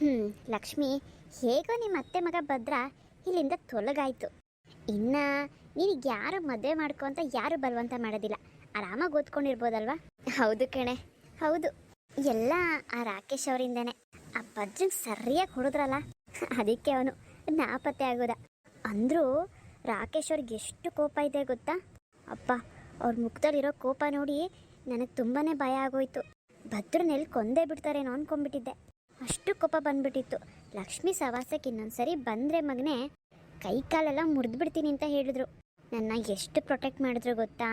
ಹ್ಞೂ ಲಕ್ಷ್ಮಿ, ಹೇಗೋ ನಿಮ್ಮ ಅತ್ತೆ ಮಗ ಭದ್ರ ಇಲ್ಲಿಂದ ತೊಲಗಾಯ್ತು. ಇನ್ನ ನಿನಗೆ ಯಾರು ಮದುವೆ ಮಾಡ್ಕೊ ಅಂತ ಯಾರು ಬಲವಂತ ಮಾಡೋದಿಲ್ಲ. ಆರಾಮಾಗಿ ಓದ್ಕೊಂಡಿರ್ಬೋದಲ್ವಾ? ಹೌದು ಕಣೆ, ಹೌದು. ಎಲ್ಲ ಆ ರಾಕೇಶ್ ಅವರಿಂದನೇ. ಆ ಭದ್ರ ಸರಿಯಾಗಿ ಹೊಡೆದ್ರಲ್ಲ, ಅದಕ್ಕೆ ಅವನು ನಾಪತ್ತೆ ಆಗೋದ. ಅಂದರೂ ರಾಕೇಶ್ ಅವ್ರಿಗೆ ಎಷ್ಟು ಕೋಪ ಇದೆ ಗೊತ್ತಾ? ಅಪ್ಪ, ಅವ್ರ ಮುಖದಲ್ಲಿರೋ ಕೋಪ ನೋಡಿ ನನಗೆ ತುಂಬಾ ಭಯ ಆಗೋಯ್ತು. ಭದ್ರನೆಲ್ಲಿ ಕೊಂದೇ ಬಿಡ್ತಾರೇನೋ ಅನ್ಕೊಂಡ್ಬಿಟ್ಟಿದ್ದೆ. ಅಷ್ಟು ಕೋಪ ಬಂದ್ಬಿಟ್ಟಿತ್ತು. ಲಕ್ಷ್ಮಿ ಸವಾಸಕ್ಕೆ ಇನ್ನೊಂದ್ಸರಿ ಬಂದರೆ ಮಗನೇ, ಕೈ ಕಾಲೆಲ್ಲ ಮುರಿದ್ಬಿಡ್ತೀನಿ ಅಂತ ಹೇಳಿದ್ರು. ನನ್ನ ಎಷ್ಟು ಪ್ರೊಟೆಕ್ಟ್ ಮಾಡಿದ್ರು ಗೊತ್ತಾ?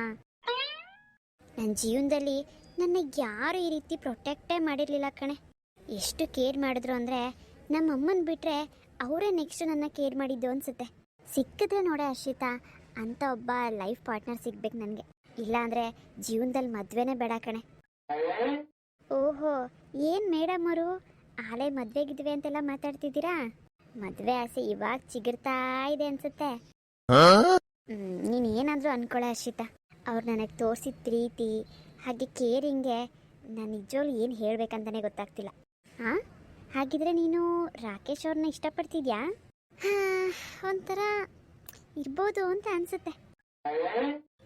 ನನ್ನ ಜೀವನದಲ್ಲಿ ನನ್ನ ಯಾರು ಈ ರೀತಿ ಪ್ರೊಟೆಕ್ಟೇ ಮಾಡಿರಲಿಲ್ಲ ಕಣೆ. ಎಷ್ಟು ಕೇರ್ ಮಾಡಿದ್ರು ಅಂದರೆ, ನಮ್ಮ ಅಮ್ಮನ ಬಿಟ್ಟರೆ ಅವರೇ ನೆಕ್ಸ್ಟ್ ನನ್ನ ಕೇರ್ ಮಾಡಿದ್ದು ಅನ್ಸುತ್ತೆ. ಸಿಕ್ಕಿದ್ರೆ ನೋಡೆ ಹರ್ಷಿತಾ, ಅಂತ ಒಬ್ಬ ಲೈಫ್ ಪಾರ್ಟ್ನರ್ ಸಿಗ್ಬೇಕು ನನಗೆ. ಇಲ್ಲಾಂದರೆ ಜೀವನದಲ್ಲಿ ಮದುವೆನೇ ಬೇಡ ಕಣೆ. ಓಹೋ, ಏನು ಮೇಡಮ್ ಅವರು? ಆಲೆ ಮದ್ವೆಗಿದ್ವಿ ಅಂತೆಲ್ಲ ಮಾತಾಡ್ತಿದ್ದೀರಾ? ಮದ್ವೆ ಆಸೆ ಇವಾಗ ಚಿಗುರ್ತಾ ಇದೆ ಅನ್ಸುತ್ತೆ. ನೀನ್ ಏನಾದ್ರೂ ಅನ್ಕೊಳ ಹರ್ಷಿತಾ. ಅವ್ರು ನನಗೆ ತೋರಿಸಿದ ಪ್ರೀತಿ ಹಾಗೆ ಕೇರಿಂಗೆ ನಾನು ನಿಜವಾಗ್ಲೂ ಏನು ಹೇಳ್ಬೇಕಂತಾನೆ ಗೊತ್ತಾಗ್ತಿಲ್ಲ. ಹಾ ಹಾಗಿದ್ರೆ ನೀನು ರಾಕೇಶ್ ಅವ್ರನ್ನ ಇಷ್ಟಪಡ್ತಿದ್ಯಾ? ಹಾ, ಒಂಥರ ಇರ್ಬೋದು ಅಂತ ಅನ್ಸುತ್ತೆ.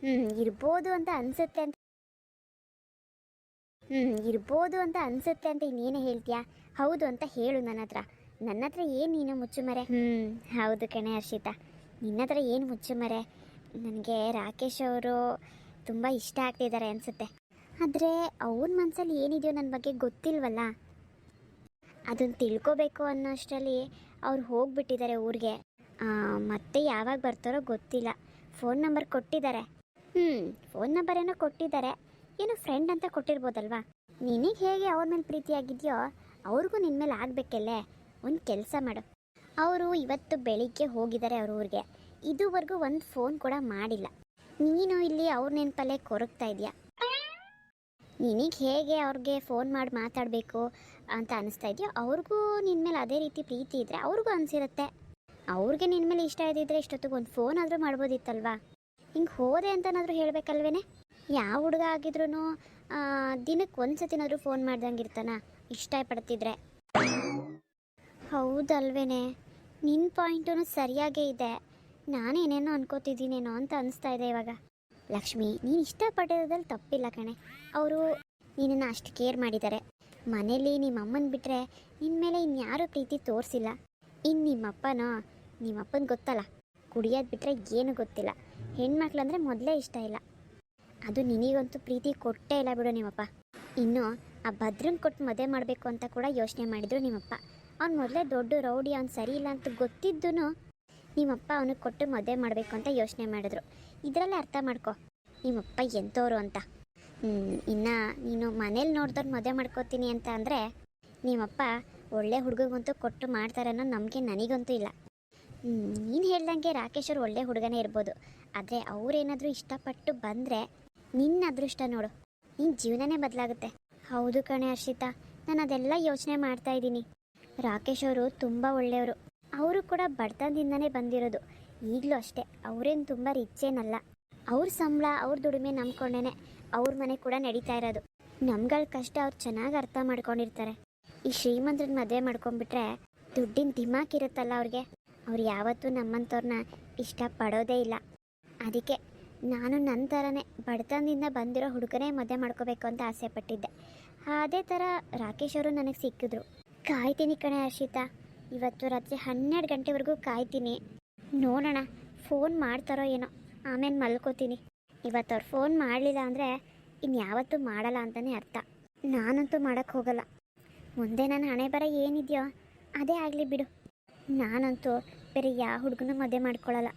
ಹ್ಮ್ ಇರ್ಬೋದು ಅಂತ ಅನ್ಸುತ್ತೆ ಅಂತ ಹ್ಮ್, ಇರ್ಬೋದು ಅಂತ ಅನ್ಸುತ್ತೆ ಅಂತ ಇನ್ನೇನು ಹೇಳ್ತೀಯಾ? ಹೌದು ಅಂತ ಹೇಳು ನನ್ನ ಹತ್ರ ನನ್ನ ಹತ್ರ ಏನು ನೀನು ಮುಚ್ಚುಮರೆ? ಹ್ಮ್, ಹೌದು ಕಣೆ ಹರ್ಷಿತಾ. ನಿನ್ನ ಹತ್ರ ಏನು ಮುಚ್ಚುಮರೆ? ನನಗೆ ರಾಕೇಶ್ ಅವರು ತುಂಬ ಇಷ್ಟ ಆಗ್ತಿದ್ದಾರೆ ಅನ್ಸುತ್ತೆ. ಆದರೆ ಅವ್ರ ಮನಸ್ಸಲ್ಲಿ ಏನಿದೆಯೋ ನನ್ನ ಬಗ್ಗೆ ಗೊತ್ತಿಲ್ವಲ್ಲ? ಅದನ್ನು ತಿಳ್ಕೊಬೇಕು ಅನ್ನೋಷ್ಟರಲ್ಲಿ ಅವ್ರು ಹೋಗ್ಬಿಟ್ಟಿದ್ದಾರೆ ಊರಿಗೆ. ಮತ್ತೆ ಯಾವಾಗ ಬರ್ತಾರೋ ಗೊತ್ತಿಲ್ಲ. ಫೋನ್ ನಂಬರ್ ಕೊಟ್ಟಿದ್ದಾರೆ. ಹ್ಞೂ ಫೋನ್ ನಂಬರ್ ಏನೋ ಕೊಟ್ಟಿದ್ದಾರೆ. ಏನೋ ಫ್ರೆಂಡ್ ಅಂತ ಕೊಟ್ಟಿರ್ಬೋದಲ್ವಾ? ನಿನಗೆ ಹೇಗೆ ಅವ್ರ ಮೇಲೆ ಪ್ರೀತಿಯಾಗಿದೆಯೋ ಅವ್ರಿಗೂ ನಿನ್ನ ಮೇಲೆ ಆಗಬೇಕಲ್ಲೇ? ಒಂದು ಕೆಲಸ ಮಾಡು. ಅವರು ಇವತ್ತು ಬೆಳಿಗ್ಗೆ ಹೋಗಿದ್ದಾರೆ ಅವ್ರ ಊರಿಗೆ. ಇದುವರೆಗೂ ಒಂದು ಫೋನ್ ಕೂಡ ಮಾಡಿಲ್ಲ. ನೀನು ಇಲ್ಲಿ ಅವ್ರ ನೆನಪಲ್ಲೇ ಕೊರಗ್ತಾ ಇದೆಯಾ? ನಿನಗೆ ಹೇಗೆ ಅವ್ರಿಗೆ ಫೋನ್ ಮಾಡಿ ಮಾತಾಡಬೇಕು ಅಂತ ಅನಿಸ್ತಾ ಇದೆಯೋ ಅವ್ರಿಗೂ ನಿನ್ನ ಮೇಲೆ ಅದೇ ರೀತಿ ಪ್ರೀತಿ ಇದ್ದರೆ ಅವ್ರಿಗೂ ಅನಿಸಿರುತ್ತೆ. ಅವ್ರಿಗೆ ನಿನ್ನ ಮೇಲೆ ಇಷ್ಟ ಇದ್ದಿದ್ರೆ ಇಷ್ಟೊತ್ತಿಗೆ ಒಂದು ಫೋನ್ ಆದರೂ ಮಾಡ್ಬೋದಿತ್ತಲ್ವಾ? ಹಿಂಗೆ ಹೋದೆ ಅಂತನಾದರೂ ಹೇಳಬೇಕಲ್ವೇನೆ? ಯಾವ ಹುಡುಗ ಆಗಿದ್ರು ದಿನಕ್ಕೆ ಒಂದು ಸತಿನಾದರೂ ಫೋನ್ ಮಾಡ್ದಂಗೆ ಇರ್ತಾನ ಇಷ್ಟ ಪಡ್ತಿದ್ರೆ ಹೌದಲ್ವೇನೆ ನಿನ್ನ ಪಾಯಿಂಟೂ ಸರಿಯಾಗೇ ಇದೆ. ನಾನೇನೇನೋ ಅನ್ಕೋತಿದ್ದೀನೇನೋ ಅಂತ ಅನಿಸ್ತಾ ಇದೆ ಇವಾಗ. ಲಕ್ಷ್ಮಿ, ನೀನು ಇಷ್ಟಪಟ್ಟಿರೋದ್ರಲ್ಲಿ ತಪ್ಪಿಲ್ಲ ಕಣೆ. ಅವರು ನಿನ್ನನ್ನು ಅಷ್ಟು ಕೇರ್ ಮಾಡಿದ್ದಾರೆ. ಮನೇಲಿ ನಿಮ್ಮ ಅಮ್ಮನ ಬಿಟ್ಟರೆ ನಿನ್ನ ಮೇಲೆ ಇನ್ಯಾರೂ ಪ್ರೀತಿ ತೋರಿಸಿಲ್ಲ. ಇನ್ನು ನಿಮ್ಮಪ್ಪನೋ, ನಿಮ್ಮಪ್ಪನ ಗೊತ್ತಲ್ಲ. ಕುಡಿಯೋದು ಬಿಟ್ಟರೆ ಏನು ಗೊತ್ತಿಲ್ಲ. ಹೆಣ್ಮಕ್ಳಂದ್ರೆ ಮೊದಲೇ ಇಷ್ಟ ಇಲ್ಲ. ಅದು ನಿನಗಂತೂ ಪ್ರೀತಿ ಕೊಟ್ಟೇ ಇಲ್ಲ ಬಿಡು ನಿಮ್ಮಪ್ಪ ಇನ್ನು ಆ ಭದ್ರನ್ ಕೊಟ್ಟು ಮದುವೆ ಮಾಡಬೇಕು ಅಂತ ಕೂಡ ಯೋಚನೆ ಮಾಡಿದ್ರು ನಿಮ್ಮಪ್ಪ. ಅವ್ನು ಮೊದಲೇ ದೊಡ್ಡ ರೌಡಿ, ಅವ್ನು ಸರಿ ಇಲ್ಲ ಅಂತ ಗೊತ್ತಿದ್ದೂ ನಿಮ್ಮಪ್ಪ ಅವನಿಗೆ ಕೊಟ್ಟು ಮದುವೆ ಮಾಡಬೇಕು ಅಂತ ಯೋಚನೆ ಮಾಡಿದ್ರು. ಇದರಲ್ಲೇ ಅರ್ಥ ಮಾಡ್ಕೊ. ನಿಮ್ಮಪ್ಪ ಎಂಥವ್ರು ಅಂತ. ಇನ್ನು ನೀನು ಮನೇಲಿ ನೋಡ್ದವ್ರು ಮದುವೆ ಮಾಡ್ಕೋತೀನಿ ಅಂತ ಅಂದರೆ ನಿಮ್ಮಪ್ಪ ಒಳ್ಳೆ ಹುಡುಗಗಂತೂ ಕೊಟ್ಟು ಮಾಡ್ತಾರೆ ಅನ್ನೋ ನಮಗೆ ನನಗಂತೂ ಇಲ್ಲ. ನೀನು ಹೇಳ್ದಂಗೆ ರಾಕೇಶ್ ಅವ್ರು ಒಳ್ಳೆ ಹುಡುಗನೇ ಇರ್ಬೋದು. ಆದರೆ ಅವರೇನಾದರೂ ಇಷ್ಟಪಟ್ಟು ಬಂದರೆ ನಿನ್ನ ಅದೃಷ್ಟ ನೋಡು. ನಿನ್ನ ಜೀವನನೇ ಬದಲಾಗುತ್ತೆ. ಹೌದು ಕಣೆ ಹರ್ಷಿತಾ. ನಾನು ಅದೆಲ್ಲ ಯೋಚನೆ ಮಾಡ್ತಾ ಇದ್ದೀನಿ. ರಾಕೇಶ್ ಅವರು ತುಂಬ ಒಳ್ಳೆಯವರು. ಅವರು ಕೂಡ ಬಡತನದಿಂದನೇ ಬಂದಿರೋದು. ಈಗಲೂ ಅಷ್ಟೇ. ಅವರೇನು ತುಂಬ ರಿಚ್ ಏನಲ್ಲ. ಅವ್ರ ಸಂಬಳ, ಅವ್ರ ದುಡಿಮೆ ನಂಬ್ಕೊಂಡೇನೆ ಅವ್ರ ಮನೆ ಕೂಡ ನಡೀತಾ ಇರೋದು. ನಮ್ಗಳ ಕಷ್ಟ ಅವ್ರು ಚೆನ್ನಾಗಿ ಅರ್ಥ ಮಾಡ್ಕೊಂಡಿರ್ತಾರೆ. ಈ ಶ್ರೀಮಂತರನ್ನ ಮದುವೆ ಮಾಡ್ಕೊಂಡ್ಬಿಟ್ರೆ ದುಡ್ಡಿನ ದಿಮಾಕ್ ಇರುತ್ತಲ್ಲ ಅವ್ರಿಗೆ. ಅವ್ರು ಯಾವತ್ತೂ ನಮ್ಮಂಥವ್ರನ್ನ ಇಷ್ಟಪಡೋದೇ ಇಲ್ಲ. ಅದಕ್ಕೆ ನಾನು ನನ್ನ ಥರನೇ ಬಡತನದಿಂದ ಬಂದಿರೋ ಹುಡುಗನೇ ಮದುವೆ ಮಾಡ್ಕೋಬೇಕು ಅಂತ ಆಸೆ ಪಟ್ಟಿದ್ದೆ. ಅದೇ ಥರ ರಾಕೇಶ್ ಅವರು ನನಗೆ ಸಿಕ್ಕಿದ್ರು. ಕಾಯ್ತೀನಿ ಕಣೆ ಹರ್ಷಿತಾ. ಇವತ್ತು ರಾತ್ರಿ ಹನ್ನೆರಡು ಗಂಟೆವರೆಗೂ ಕಾಯ್ತೀನಿ. ನೋಡೋಣ, ಫೋನ್ ಮಾಡ್ತಾರೋ ಏನೋ. ಆಮೇಲೆ ಮಲ್ಕೋತೀನಿ. ಇವತ್ತು ಅವ್ರು ಫೋನ್ ಮಾಡಲಿಲ್ಲ ಅಂದರೆ ಇನ್ಯಾವತ್ತೂ ಮಾಡಲ್ಲ ಅಂತಲೇ ಅರ್ಥ. ನಾನಂತೂ ಮಾಡೋಕ್ಕೆ ಹೋಗಲ್ಲ. ಮುಂದೆ ನನ್ನ ಹಣೆ ಬರ ಏನಿದೆಯೋ ಅದೇ ಆಗಲಿ ಬಿಡು. ನಾನಂತೂ ಬೇರೆ ಯಾವ ಹುಡುಗನೂ ಮದುವೆ ಮಾಡ್ಕೊಳ್ಳಲ್ಲ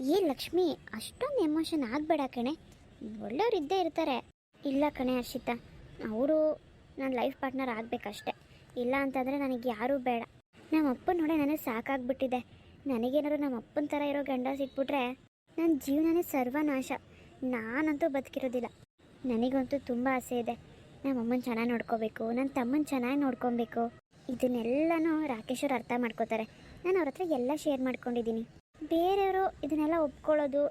ಏ ಲಕ್ಷ್ಮಿ, ಅಷ್ಟೊಂದು ಎಮೋಷನ್ ಆಗಬೇಡ ಕಣೆ. ಒಳ್ಳೆಯವ್ರು ಇದ್ದೇ ಇರ್ತಾರೆ. ಇಲ್ಲ ಕಣೆ ಹರ್ಷಿತಾ, ಅವರು ನನ್ನ ಲೈಫ್ ಪಾರ್ಟ್ನರ್ ಆಗಬೇಕಷ್ಟೆ. ಇಲ್ಲ ಅಂತಂದರೆ ನನಗೆ ಯಾರೂ ಬೇಡ. ನಮ್ಮ ಅಪ್ಪನ ನೋಡೆ ನನಗೆ ಸಾಕಾಗ್ಬಿಟ್ಟಿದೆ. ನನಗೇನಾದ್ರು ನಮ್ಮ ಅಪ್ಪನ ಥರ ಇರೋ ಗಂಡ ಸಿಕ್ಬಿಟ್ರೆ ನನ್ನ ಜೀವನನೇ ಸರ್ವನಾಶ. ನಾನಂತೂ ಬದುಕಿರೋದಿಲ್ಲ. ನನಗಂತೂ ತುಂಬ ಆಸೆ ಇದೆ. ನಮ್ಮ ಅಮ್ಮನ ಚೆನ್ನಾಗಿ ನೋಡ್ಕೋಬೇಕು ನನ್ನ ತಮ್ಮನ ಚೆನ್ನಾಗಿ ನೋಡ್ಕೊಬೇಕು. ಇದನ್ನೆಲ್ಲನೂ ರಾಕೇಶ್ ಅವ್ರು ಅರ್ಥ ಮಾಡ್ಕೋತಾರೆ. ನಾನು ಅವ್ರ ಹತ್ರ ಎಲ್ಲ ಶೇರ್ ಮಾಡ್ಕೊಂಡಿದ್ದೀನಿ ಬೇರೆಯವರು ಇದನ್ನೆಲ್ಲ ಒಪ್ಕೊಳ್ಳೋದು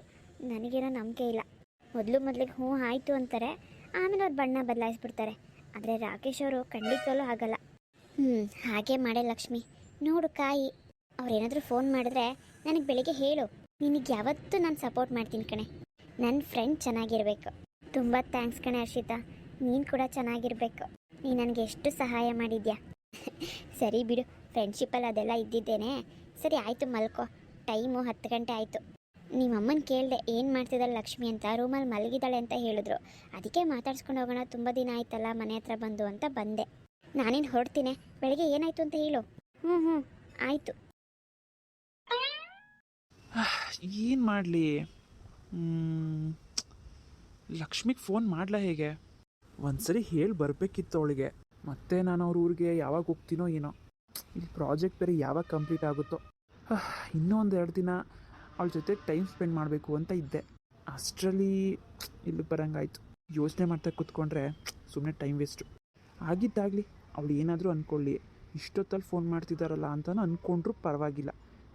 ನನಗೇನೋ ನಂಬಿಕೆ ಇಲ್ಲ. ಮೊದಲು ಮೊದಲಿಗೆ ಹ್ಞೂ ಆಯಿತು ಅಂತಾರೆ, ಆಮೇಲೆ ಅವ್ರು ಬಣ್ಣ ಬದಲಾಯಿಸ್ಬಿಡ್ತಾರೆ. ಆದರೆ ರಾಕೇಶ್ ಅವರು ಖಂಡಿತವಲ್ಲೂ ಆಗಲ್ಲ ಹ್ಞೂ ಹಾಗೆ ಮಾಡೆ ಲಕ್ಷ್ಮಿ. ನೋಡು ಕಾಯಿ, ಅವ್ರೇನಾದರೂ ಫೋನ್ ಮಾಡಿದ್ರೆ ನನಗೆ ಬೆಳಿಗ್ಗೆ ಹೇಳು. ನಿನಗೆ ಯಾವತ್ತೂ ನಾನು ಸಪೋರ್ಟ್ ಮಾಡ್ತೀನಿ ಕಣೆ. ನನ್ನ ಫ್ರೆಂಡ್ ಚೆನ್ನಾಗಿರಬೇಕು. ತುಂಬ ಥ್ಯಾಂಕ್ಸ್ ಕಣೆ ಹರ್ಷಿತಾ. ನೀನು ಕೂಡ ಚೆನ್ನಾಗಿರಬೇಕು. ನೀ ನನಗೆ ಎಷ್ಟು ಸಹಾಯ ಮಾಡಿದ್ಯಾ? ಸರಿ ಬಿಡು ಫ್ರೆಂಡ್ಶಿಪ್ಪಲ್ಲಿ ಅದೆಲ್ಲ ಇದ್ದಿದ್ದೇನೆ. ಸರಿ, ಆಯಿತು ಮಲ್ಕೋ. ಟೈಮು ಹತ್ತು ಗಂಟೆ ಆಯಿತು. ನಿಮ್ಮ ಅಮ್ಮನ ಕೇಳಿದೆ ಏನು ಮಾಡ್ತಿದ್ದಾಳೆ ಲಕ್ಷ್ಮಿ ಅಂತ ರೂಮಲ್ಲಿ ಮಲಗಿದ್ದಾಳೆ ಅಂತ ಹೇಳಿದ್ರು. ಅದಕ್ಕೆ ಮಾತಾಡ್ಸ್ಕೊಂಡು ಹೋಗೋಣ, ತುಂಬ ದಿನ ಆಯ್ತಲ್ಲ, ಮನೆ ಹತ್ರ ಬಂದು ಅಂತ ಬಂದೆ. ನಾನೇನು ಹೊರಡ್ತೀನಿ? ಬೆಳಗ್ಗೆ ಏನಾಯ್ತು ಅಂತ ಹೇಳು. ಹ್ಞೂ ಹ್ಞೂ ಆಯಿತು. ಏನು ಮಾಡಲಿ? ಲಕ್ಷ್ಮಿಗೆ ಫೋನ್ ಮಾಡಲ ಹೇಗೆ? ಒಂದ್ಸರಿ ಹೇಳಿ ಬರಬೇಕಿತ್ತು ಅವಳಿಗೆ. ಮತ್ತೆ ನಾನು ಅವ್ರ ಊರಿಗೆ ಯಾವಾಗ ಹೋಗ್ತೀನೋ ಏನೋ. ಇಲ್ಲಿ ಪ್ರಾಜೆಕ್ಟ್ ಬೇರೆ ಯಾವಾಗ ಕಂಪ್ಲೀಟ್ ಆಗುತ್ತೋ. ಇನ್ನೂ ಒಂದು ಎರಡು ದಿನ ಅವಳ ಜೊತೆ ಟೈಮ್ ಸ್ಪೆಂಡ್ ಮಾಡಬೇಕು ಅಂತ ಇದ್ದೆ. ಅಷ್ಟರಲ್ಲಿ ಇಲ್ಲಿ ಬರೋಂಗಾಯ್ತು. ಯೋಚನೆ ಮಾಡ್ತಾ ಕೂತ್ಕೊಂಡ್ರೆ ಸುಮ್ಮನೆ ಟೈಮ್ ವೇಸ್ಟು ಆಗಿದ್ದಾಗಲಿ ಅವಳು ಏನಾದರೂ ಅಂದ್ಕೊಳ್ಳಿ ಇಷ್ಟೊತ್ತಲ್ಲಿ ಫೋನ್ ಮಾಡ್ತಿದ್ದಾರಲ್ಲ ಅಂತಲೂ ಅಂದ್ಕೊಂಡ್ರೂ ಪರವಾಗಿಲ್ಲ.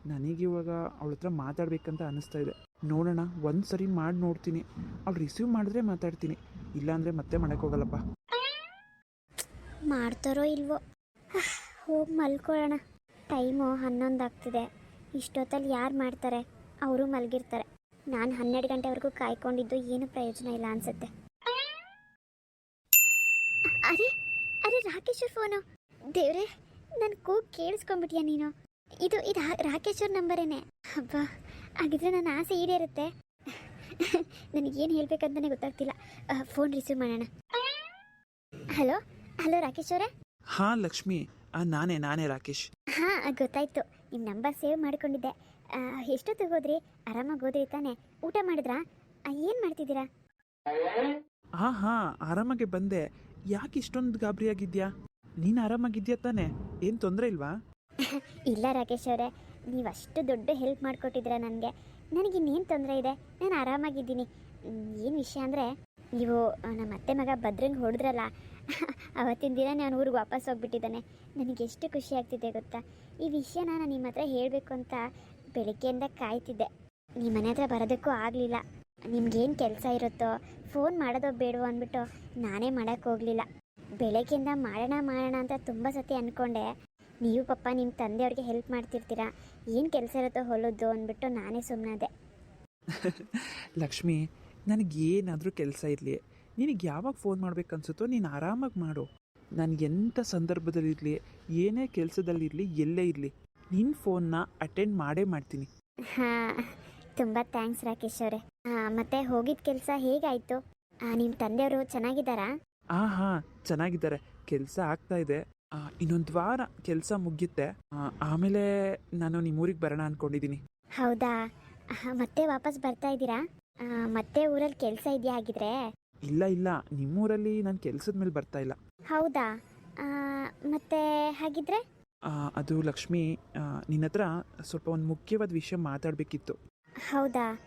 ನನಗಿವಾಗ ಅವಳ ಹತ್ರ ಮಾತಾಡಬೇಕಂತ ಅನಿಸ್ತಾ ಇದೆ. ನೋಡೋಣ ಒಂದು ಸರಿ ಮಾಡಿ ನೋಡ್ತೀನಿ. ಅವಳು ರಿಸೀವ್ ಮಾಡಿದ್ರೆ ಮಾತಾಡ್ತೀನಿ. ಇಲ್ಲಾಂದರೆ ಮತ್ತೆ ಮಾಡೋಕ್ಕೋಗಲ್ಲಪ್ಪ ಮಾಡ್ತಾರೋ ಇಲ್ವೋ? ಹೋಗಿ ಮಲ್ಕೊಳ್ಳೋಣ. ಟೈಮು ಹನ್ನೊಂದು ಆಗ್ತಿದೆ. ಇಷ್ಟೊತ್ತಲ್ಲಿ ಯಾರು ಮಾಡ್ತಾರೆ? ಅವರು ಮಲಗಿರ್ತಾರೆ. ನಾನು ಹನ್ನೆರಡು ಗಂಟೆವರೆಗೂ ಕಾಯ್ಕೊಂಡಿದ್ದು ಏನು ಪ್ರಯೋಜನ ಇಲ್ಲ ಅನ್ಸುತ್ತೆ. ಅರೆ ಅರೆ ರಾಕೇಶ್ವರ್ ಫೋನು. ದೇವ್ರೆ ನನ್ನ ಕೂಗ್ ಕೇಳಿಸ್ಕೊಂಬಿಟ್ಯಾ ನೀನು? ಇದು ಇದು ರಾಕೇಶ್ ರಾಕೇಶ್ವರ್ ನಂಬರೇನೆ. ಹಬ್ಬ ಹಾಗಿದ್ರೆ ನನ್ನ ಆಸೆ ಈಡೇರುತ್ತೆ. ನನಗೇನು ಹೇಳ್ಬೇಕಂತಲೇ ಗೊತ್ತಾಗ್ತಿಲ್ಲ. ಫೋನ್ ರಿಸೀವ್ ಮಾಡೋಣ. ಹಲೋ ಹಲೋ ರಾಕೇಶ್ ಅವರೇ ಹಾ ಲಕ್ಷ್ಮಿ ಆ, ನಾನೇ ನಾನೇ ರಾಕೇಶ್. ಹಾಂ ಗೊತ್ತಾಯ್ತು. ನಿಮ್ಮ ನಂಬರ್ ಸೇವ್ ಮಾಡ್ಕೊಂಡಿದ್ದೆ. ಎಷ್ಟೊತ್ತಿಗೆ ಹೋದ್ರಿ ಆರಾಮಾಗಿ ಹೋದ್ರಿ ತಾನೆ. ಊಟ ಮಾಡಿದ್ರಾ? ಏನು ಮಾಡ್ತಿದ್ದೀರಾ? ಹಾ ಹಾ ಆರಾಮಾಗೆ ಬಂದೆ. ಯಾಕೆ ಇಷ್ಟೊಂದು ಗಾಬರಿಯಾಗಿದ್ಯಾ? ನೀನು ಆರಾಮಾಗಿದ್ಯಾ ತಾನೆ? ಏನು ತೊಂದರೆ ಇಲ್ವಾ? ಇಲ್ಲ ರಾಕೇಶ್ ಅವರೇ ನೀವು ಅಷ್ಟು ದೊಡ್ಡ ಹೆಲ್ಪ್ ಮಾಡಿಕೊಟ್ಟಿದ್ದೀರಾ ನನಗೆ. ನನಗೆ ಇನ್ನೇನು ತೊಂದರೆ ಇದೆ? ನಾನು ಆರಾಮಾಗಿದ್ದೀನಿ. ಏನು ವಿಷಯ ಅಂದರೆ ನೀವು ನಮ್ಮ ಅತ್ತೆ ಮಗ ಭದ್ರಂಗೆ ಹೊಡೆದ್ರಲ್ಲ ಅವತ್ತಿನ ದಿನ ನಾನು ಊರಿಗೆ ವಾಪಸ್ ಹೋಗ್ಬಿಟ್ಟಿದ್ದಾನೆ. ನನಗೆ ಎಷ್ಟು ಖುಷಿ ಆಗ್ತಿದೆ ಗೊತ್ತಾ? ಈ ವಿಷಯ ನಾನು ನಿಮ್ಮ ಹತ್ರ ಹೇಳಬೇಕು ಅಂತ ಬೆಳಗ್ಗೆಯಿಂದ ಕಾಯ್ತಿದ್ದೆ. ನಿಮ್ಮ ಮನೆ ಹತ್ರ ಬರೋದಕ್ಕೂ ಆಗಲಿಲ್ಲ. ನಿಮ್ಗೇನು ಕೆಲಸ ಇರುತ್ತೋ, ಫೋನ್ ಮಾಡೋದೋ ಬೇಡವೋ ಅಂದ್ಬಿಟ್ಟು ನಾನೇ ಮಾಡೋಕ್ಕೆ ಹೋಗಲಿಲ್ಲ. ಬೆಳಗ್ಗೆಯಿಂದ ಮಾಡೋಣ ಮಾಡೋಣ ಅಂತ ತುಂಬ ಸತಿ ಅಂದ್ಕೊಂಡೆ ನೀವು ಪಪ್ಪ ನಿಮ್ಮ ತಂದೆಯವ್ರಿಗೆ ಹೆಲ್ಪ್ ಮಾಡ್ತಿರ್ತೀರಾ? ಏನು ಕೆಲಸ ಇರುತ್ತೋ ಹೊಲದ್ದು ಅಂದ್ಬಿಟ್ಟು ನಾನೇ ಸುಮ್ಮನಾದೆ ಲಕ್ಷ್ಮಿ, ನನಗೇನಾದರೂ ಕೆಲಸ ಇರಲಿ. ನಿನಗೆ ಯಾವಾಗ ಫೋನ್ ಮಾಡ್ಬೇಕನ್ಸುತ್ತೋ ನೀನು ಆರಾಮಾಗಿ ಮಾಡು. ನಾನು ಎಂಥ ಸಂದರ್ಭದಲ್ಲಿರಲಿ ಏನೇ ಕೆಲಸದಲ್ಲಿರಲಿ ಎಲ್ಲೇ ಇರಲಿ ನಿನ್ನ ಫೋನ್ನ ಅಟೆಂಡ್ ಮಾಡೇ ಮಾಡ್ತೀನಿ. ಹಾಂ ತುಂಬ ಥ್ಯಾಂಕ್ಸ್ ರಾಕೇಶ್ ಅವರೇ. ಹಾಂ ಮತ್ತೆ ಹೋಗಿದ್ದ ಕೆಲಸ ಹೇಗಾಯಿತು? ನಿಮ್ಮ ತಂದೆಯವರು ಚೆನ್ನಾಗಿದ್ದಾರಾ? ಹಾಂ ಹಾಂ ಚೆನ್ನಾಗಿದ್ದಾರೆ. ಕೆಲಸ ಆಗ್ತಾ ಇದೆ. ಇನ್ನೊಂದು ವಾರ ಕೆಲಸ ಮುಗಿಯುತ್ತೆ. ಆಮೇಲೆ ನಾನು ನಿಮ್ಮ ಊರಿಗೆ ಬರೋಣ ಅಂದ್ಕೊಂಡಿದ್ದೀನಿ ಹೌದಾ? ಮತ್ತೆ ವಾಪಸ್ ಬರ್ತಾ ಇದ್ದೀರಾ? ಮತ್ತೆ ಊರಲ್ಲಿ ಕೆಲಸ ಇದೆಯಾ ಆಗಿದ್ರೆ ಇಲ್ಲ ಇಲ್ಲ ನಿಮ್ಮೂರಲ್ಲಿ ನಾನು ಕೆಲಸದ ಮೇಲೆ ಬರ್ತಾ ಇಲ್ಲ. ಹೌದಾ? ಆ, ಮತ್ತೆ ಹಾಗಿದ್ರೆ? ಆ, ಅದು ಲಕ್ಷ್ಮಿ ನಿನ್ನ ಹತ್ರ ಸ್ವಲ್ಪ ಒಂದು ಮುಖ್ಯವಾದ ವಿಷಯ ಮಾತಾಡಬೇಕಿತ್ತು. ಹೌದಾ?